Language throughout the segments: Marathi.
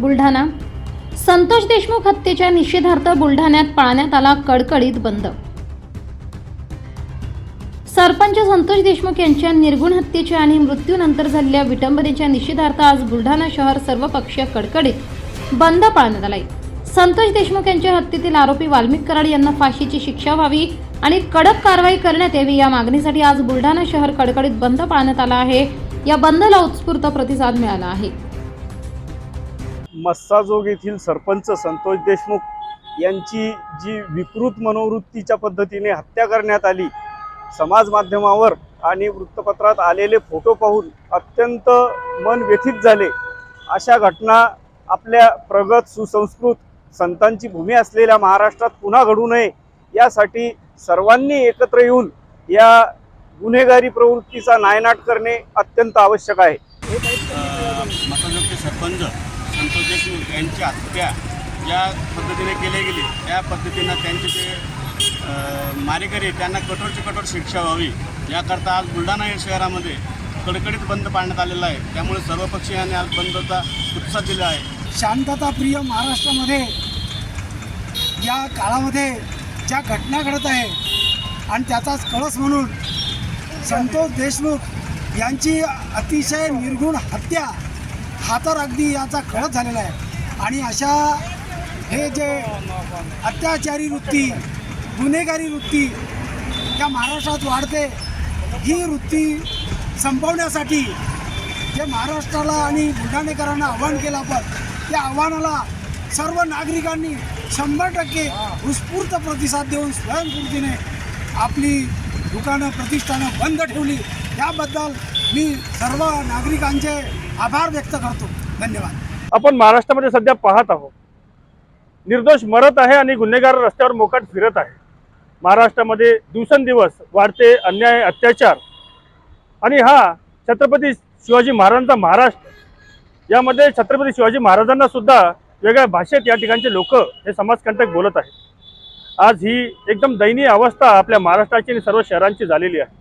बुलढाणा. संतोष देशमुख हत्येच्या निषेधार्थ बुलढाण्यात पाळण्यात आला कडकडीत बंद. सरपंच संतोष देशमुख यांच्या निर्गुण हत्येच्या आणि मृत्यूनंतर झालेल्या विटंबनेच्या निषेधार्थ आज बुलढाणा शहर सर्वपक्षीय कडकडीत बंद पाळण्यात आलाय. संतोष देशमुख यांच्या हत्येतील आरोपी वाल्मिक कराड यांना फाशीची शिक्षा व्हावी आणि कडक कारवाई करण्यात यावी या मागणीसाठी आज बुलढाणा शहर कडकडीत बंद पाळण्यात आला आहे. या बंदला उत्स्फूर्त प्रतिसाद मिळाला आहे. मस्साजोग येथील सरपंच संतोष देशमुख यांची जी विकृत मनोवृत्तीच्या पद्धतीने हत्या करण्यात आली समाज माध्यमावर आणि वृत्तपत्रात आलेले फोटो पाहून अत्यंत मन व्यथित झाले. अशा घटना आपल्या प्रगत सुसंस्कृत संतांची भूमी असलेल्या महाराष्ट्रात पुन्हा घडू नये यासाठी सर्वांनी एकत्र येऊन या गुन्हेगारी प्रवृत्तीचा नायनाट करणे अत्यंत आवश्यक आहे. सरपंच संतोष देशमुख यांची हत्या ज्या पद्धतीने केली गेली. त्या पद्धतीनं त्यांचे जे मारेकरी त्यांना कठोरची कठोर शिक्षा व्हावी. याकरता आज बुलढाणा या शहरामध्ये कडकडीत बंद पाडण्यात आलेला आहे. त्यामुळे सर्व पक्षीयांनी आज बंदचा उत्साह दिला आहे. शांतताप्रिय महाराष्ट्रामध्ये या काळामध्ये ज्या घटना घडत आहे आणि त्याचाच कळस म्हणून संतोष देशमुख यांची अतिशय निर्गुण हत्या हा तर अगदी याचा खळत झालेला आहे. आणि अशा हे जे अत्याचारी वृत्ती गुन्हेगारी वृत्ती या महाराष्ट्रात वाढते ही वृत्ती संपवण्यासाठी जे महाराष्ट्राला आणि बुलढाणेकरांना आव्हान केलं आपण त्या आव्हानाला सर्व नागरिकांनी शंभर टक्के उत्स्फूर्त प्रतिसाद देऊन स्वयंस्फूर्तीने आपली दुकानं प्रतिष्ठानं बंद ठेवली. याबद्दल मी सर्व नागरिकांचे आभार व्यक्त करतो. धन्यवाद. आपण महाराष्ट्रामध्ये सध्या पाहत आहोत. निर्दोष मरत आहे आणि गुन्हेगार रस्त्यावर मोकाट फिरत आहे. महाराष्ट्रामध्ये दिवसेंदिवस वाढते अन्याय अत्याचार. आणि हा छत्रपती शिवाजी महाराजांचा महाराष्ट्र. यामध्ये छत्रपती शिवाजी महाराजांना सुद्धा वेगळ्या भाषेत या ठिकाणचे लोक हे समाजकंटक बोलत आहेत. आज ही एकदम दयनीय अवस्था आपल्या महाराष्ट्राची आणि सर्व शहरांची झालेली आहे.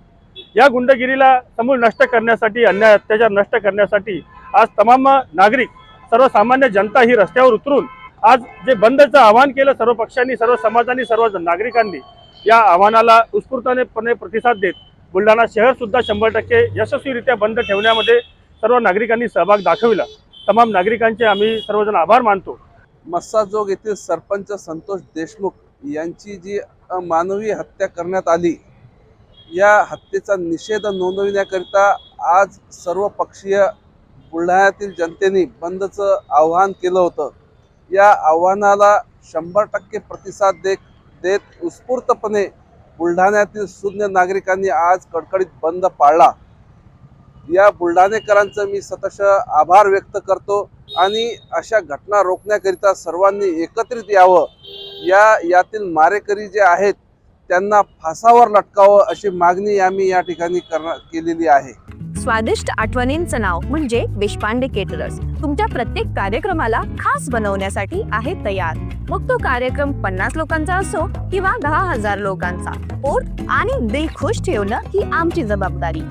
या गुंडगिरीला समूळ नष्ट करण्यासाठी अन्याय अत्याचार नष्ट करण्यासाठी आज तमाम नागरिक सर्वसामान्य जनता ही रस्त्यावर उतरून आज जे बंदचं आवाहन केलं सर्व पक्षांनी सर्व समाजांनी सर्व नागरिकांनी या आव्हानाला उत्स्फूर्तपणे प्रतिसाद देत बुलढाणा शहर सुद्धा शंभर टक्के यशस्वीरित्या बंद ठेवण्यामध्ये सर्व नागरिकांनी सहभाग दाखविला. तमाम नागरिकांचे आम्ही सर्वजण आभार मानतो. मस्साजोग येथील सरपंच संतोष देशमुख यांची जी मानवी हत्या करण्यात आली या हत्येचा निषेध नोंदविण्याकरिता आज सर्व पक्षीय बुलढाण्यातील जनतेने बंदचं आव्हान केलं होतं. या आव्हानाला शंभर टक्के प्रतिसाद देत देत उत्स्फूर्तपणे बुलढाण्यातील शून्य नागरिकांनी आज कडकडीत बंद पाळला. या बुलढाणेकरांचं मी सतश आभार व्यक्त करतो आणि अशा घटना रोखण्याकरिता सर्वांनी एकत्रित यावं. या यातील मारेकरी जे आहेत त्यांना फासावर लटकावं अशी मागणी आम्ही या ठिकाणी केलेली आहे. स्वादिष्ट आठवणींचं नाव म्हणजे देशपांडे केटरर्स तुमच्या प्रत्येक कार्यक्रमाला खास बनवण्यासाठी आहे तयार. मग तो कार्यक्रम पन्नास लोकांचा असो किंवा दहा हजार लोकांचा. पोट आणि दिल खुश ठेवणं ही आमची जबाबदारी.